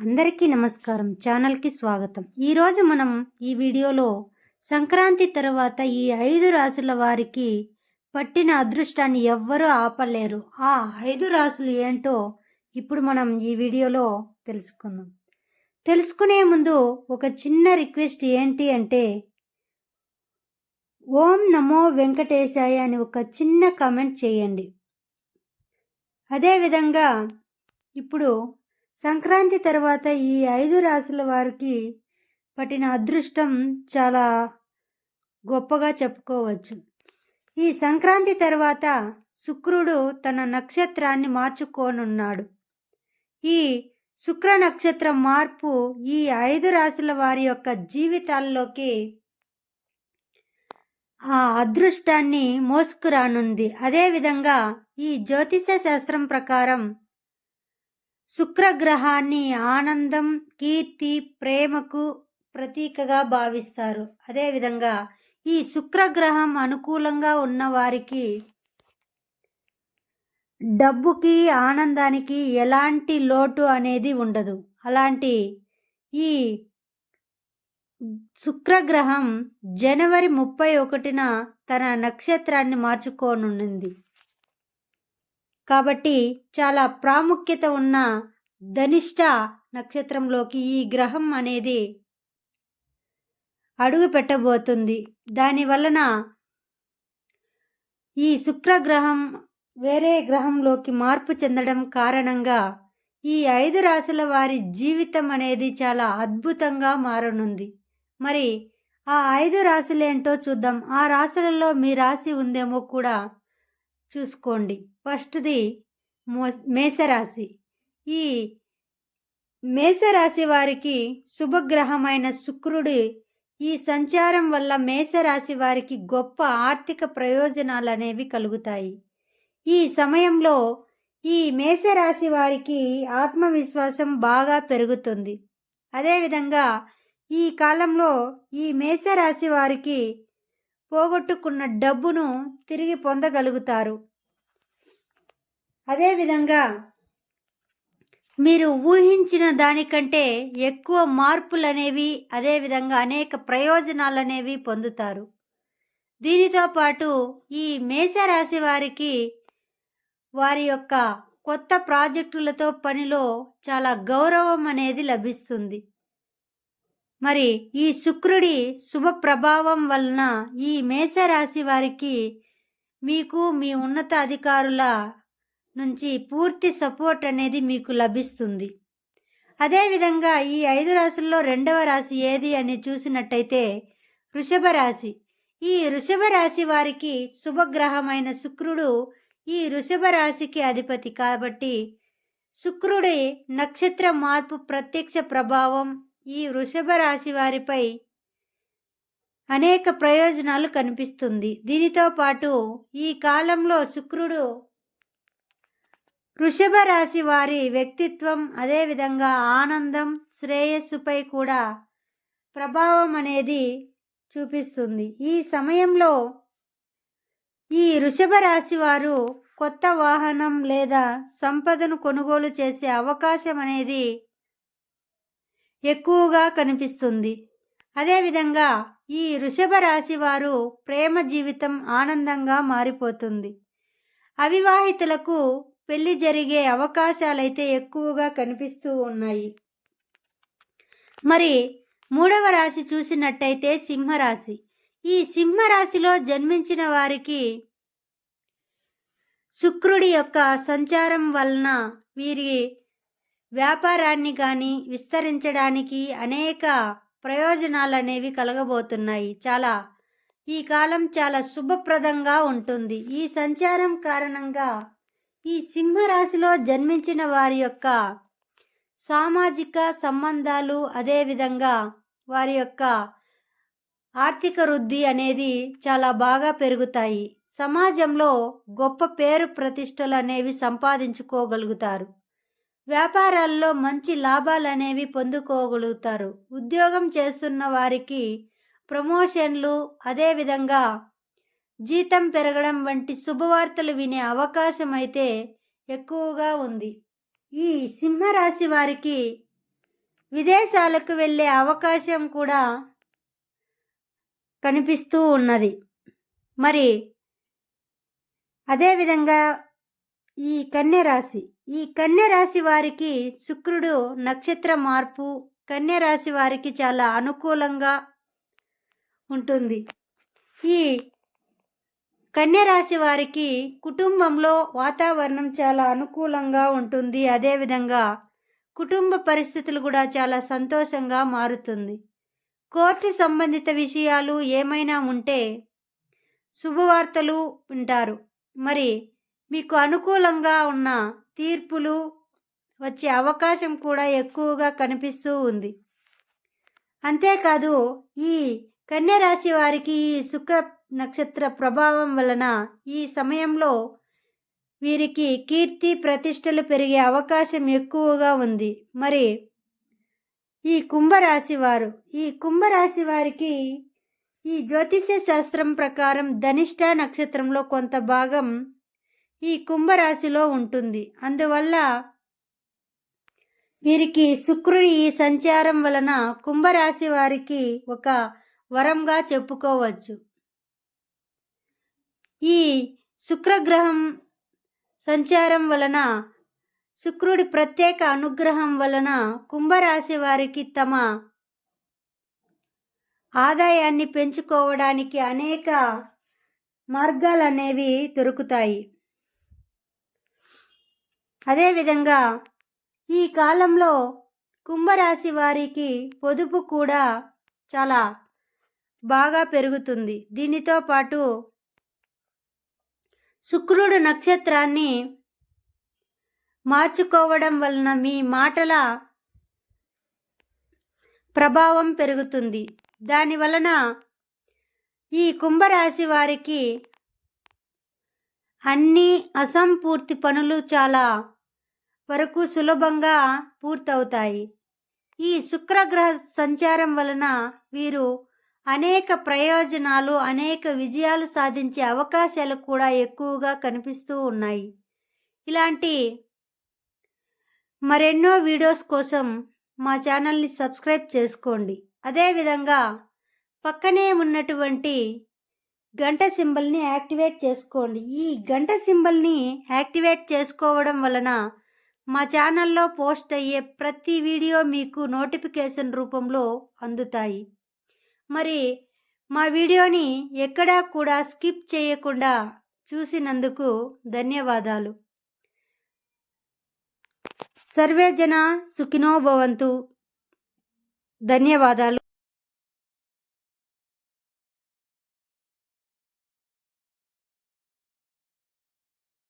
అందరికీ నమస్కారం. ఛానల్కి స్వాగతం. ఈరోజు మనం ఈ వీడియోలో సంక్రాంతి తర్వాత ఈ ఐదు రాసుల వారికి పట్టిన అదృష్టాన్ని ఎవ్వరూ ఆపలేరు. ఆ ఐదు రాసులు ఏంటో ఇప్పుడు మనం ఈ వీడియోలో తెలుసుకుందాం. తెలుసుకునే ముందు ఒక చిన్న రిక్వెస్ట్ ఏంటి అంటే ఓం నమో వెంకటేశాయ అని ఒక చిన్న కమెంట్ చేయండి. అదేవిధంగా ఇప్పుడు సంక్రాంతి తర్వాత ఈ ఐదు రాసుల వారికి పట్టిన అదృష్టం చాలా గొప్పగా చెప్పుకోవచ్చు. ఈ సంక్రాంతి తర్వాత శుక్రుడు తన నక్షత్రాన్ని మార్చుకోనున్నాడు. ఈ శుక్ర నక్షత్ర మార్పు ఈ ఐదు రాసుల వారి యొక్క జీవితాల్లోకి ఆ అదృష్టాన్ని మోసుకురానుంది. అదేవిధంగా ఈ జ్యోతిష శాస్త్రం ప్రకారం శుక్రగ్రహాన్ని ఆనందం కీర్తి ప్రేమకు ప్రతీకగా భావిస్తారు. అదేవిధంగా ఈ శుక్రగ్రహం అనుకూలంగా ఉన్న వారికి డబ్బుకి ఆనందానికి ఎలాంటి లోటు అనేది ఉండదు. అలాంటి ఈ శుక్రగ్రహం జనవరి ముప్పై ఒకటిన తన నక్షత్రాన్ని మార్చుకోనుంది. కాబట్టి చాలా ప్రాముఖ్యత ఉన్న ధనిష్ట నక్షత్రంలోకి ఈ గ్రహం అనేది అడుగు పెట్టబోతుంది. దాని వలన ఈ శుక్రగ్రహం వేరే గ్రహంలోకి మార్పు చెందడం కారణంగా ఈ ఐదు రాశుల వారి జీవితం అనేది చాలా అద్భుతంగా మారనుంది. మరి ఆ ఐదు రాశులేంటో చూద్దాం. ఆ రాశులలో మీ రాశి ఉందేమో కూడా చూసుకోండి. ఫస్ట్ది మో మేషరాశి. ఈ మేషరాశి వారికి శుభగ్రహమైన శుక్రుడి ఈ సంచారం వల్ల మేషరాశి వారికి గొప్ప ఆర్థిక ప్రయోజనాలు అనేవి కలుగుతాయి. ఈ సమయంలో ఈ మేషరాశి వారికి ఆత్మవిశ్వాసం బాగా పెరుగుతుంది. అదేవిధంగా ఈ కాలంలో ఈ మేషరాశి వారికి పోగొట్టుకున్న డబ్బును తిరిగి పొందగలుగుతారు. అదేవిధంగా మీరు ఊహించిన దానికంటే ఎక్కువ మార్పులు అనేవి అదేవిధంగా అనేక ప్రయోజనాలు అనేవి పొందుతారు. దీనితో పాటు ఈ మేషరాశి వారికి వారి యొక్క కొత్త ప్రాజెక్టులతో పనిలో చాలా గౌరవం అనేది లభిస్తుంది. మరి ఈ శుక్రుడి శుభ ప్రభావం వలన ఈ మేషరాశి వారికి మీకు మీ ఉన్నత అధికారుల నుంచి పూర్తి సపోర్ట్ అనేది మీకు లభిస్తుంది. అదేవిధంగా ఈ ఐదు రాశుల్లో రెండవ రాశి ఏది అని చూసినట్టయితే వృషభ రాశి. ఈ వృషభ రాశి వారికి శుభగ్రహమైన శుక్రుడు ఈ వృషభ రాశికి అధిపతి కాబట్టి శుక్రుడి నక్షత్ర మార్పు ప్రత్యక్ష ప్రభావం ఈ వృషభ రాశి వారిపై అనేక ప్రయోజనాలు కనిపిస్తుంది. దీనితో పాటు ఈ కాలంలో శుక్రుడు వృషభ రాశి వారి వ్యక్తిత్వం అదేవిధంగా ఆనందం శ్రేయస్సుపై కూడా ప్రభావం అనేది చూపిస్తుంది. ఈ సమయంలో ఈ వృషభ రాశి వారు కొత్త వాహనం లేదా సంపదను కొనుగోలు చేసే అవకాశం అనేది ఎక్కువగా కనిపిస్తుంది. అదేవిధంగా ఈ వృషభ రాశి వారు ప్రేమ జీవితం ఆనందంగా మారిపోతుంది. అవివాహితులకు పెళ్ళి జరిగే అవకాశాలైతే ఎక్కువగా కనిపిస్తూ ఉన్నాయి. మరి మూడవ రాశి చూసినట్టయితే సింహరాశి. ఈ సింహరాశిలో జన్మించిన వారికి శుక్రుడి యొక్క సంచారం వలన వీరి వ్యాపారాన్ని కానీ విస్తరించడానికి అనేక ప్రయోజనాలు అనేవి కలగబోతున్నాయి. చాలా ఈ కాలం చాలా శుభప్రదంగా ఉంటుంది. ఈ సంచారం కారణంగా ఈ సింహరాశిలో జన్మించిన వారి యొక్క సామాజిక సంబంధాలు అదేవిధంగా వారి యొక్క ఆర్థిక వృద్ధి అనేది చాలా బాగా పెరుగుతాయి. సమాజంలో గొప్ప పేరు ప్రతిష్టలు అనేవి సంపాదించుకోగలుగుతారు. వ్యాపారాల్లో మంచి లాభాలు అనేవి పొందుకోగలుగుతారు. ఉద్యోగం చేస్తున్న వారికి ప్రమోషన్లు అదేవిధంగా జీతం పెరగడం వంటి శుభవార్తలు వినే అవకాశం అయితే ఎక్కువగా ఉంది. ఈ సింహరాశి వారికి విదేశాలకు వెళ్ళే అవకాశం కూడా కనిపిస్తూ ఉన్నది. మరి అదేవిధంగా ఈ కన్యరాశి ఈ కన్యరాశి వారికి శుక్రుడు నక్షత్ర మార్పు కన్యరాశి వారికి చాలా అనుకూలంగా ఉంటుంది. ఈ కన్యరాశి వారికి కుటుంబంలో వాతావరణం చాలా అనుకూలంగా ఉంటుంది. అదేవిధంగా కుటుంబ పరిస్థితులు కూడా చాలా సంతోషంగా మారుతుంది. కోర్టు సంబంధిత విషయాలు ఏమైనా ఉంటే శుభవార్తలు ఉంటారు మరి మీకు అనుకూలంగా ఉన్న తీర్పులు వచ్చే అవకాశం కూడా ఎక్కువగా కనిపిస్తూ ఉంది. అంతేకాదు ఈ కన్యరాశి వారికి ఈ శుక్ర నక్షత్ర ప్రభావం వలన ఈ సమయంలో వీరికి కీర్తి ప్రతిష్టలు పెరిగే అవకాశం ఎక్కువగా ఉంది. మరి ఈ కుంభరాశి వారు ఈ కుంభరాశి వారికి ఈ జ్యోతిష్య శాస్త్రం ప్రకారం ధనిష్ట నక్షత్రంలో కొంత భాగం ఈ కుంభరాశిలో ఉంటుంది. అందువల్ల వీరికి శుక్రుడి ఈ సంచారం వలన కుంభరాశి వారికి ఒక వరంగా చెప్పుకోవచ్చు ఈ శుక్రగ్రహం సంచారం వలన శుక్రుడి ప్రత్యేక అనుగ్రహం వలన కుంభరాశి వారికి తమ ఆదాయాన్ని పెంచుకోవడానికి అనేక మార్గాలు అనేవి దొరుకుతాయి. అదేవిధంగా ఈ కాలంలో కుంభరాశి వారికి పొదుపు కూడా చాలా బాగా పెరుగుతుంది. దీనితో పాటు శుక్రుడు నక్షత్రాన్ని మార్చుకోవడం వలన మీ మాటల ప్రభావం పెరుగుతుంది. దాని వలన ఈ కుంభరాశి వారికి అన్ని అసంపూర్తి పనులు చాలా వరకు సులభంగా పూర్తవుతాయి. ఈ శుక్రగ్రహ సంచారం వలన వీరు అనేక ప్రయోజనాలు అనేక విజయాలు సాధించే అవకాశాలు కూడా ఎక్కువగా కనిపిస్తూ ఉన్నాయి. ఇలాంటి మరెన్నో వీడియోస్ కోసం మా ఛానల్ని సబ్స్క్రైబ్ చేసుకోండి. అదేవిధంగా పక్కనే ఉన్నటువంటి గంట సింబల్ని యాక్టివేట్ చేసుకోండి. ఈ గంట సింబల్ని యాక్టివేట్ చేసుకోవడం వలన మా ఛానల్లో పోస్ట్ అయ్యే ప్రతి వీడియో మీకు నోటిఫికేషన్ రూపంలో అందుతాయి. మరి మా వీడియోని ఎక్కడా కూడా స్కిప్ చేయకుండా చూసినందుకు ధన్యవాదాలు. సర్వే జన ధన్యవాదాలు.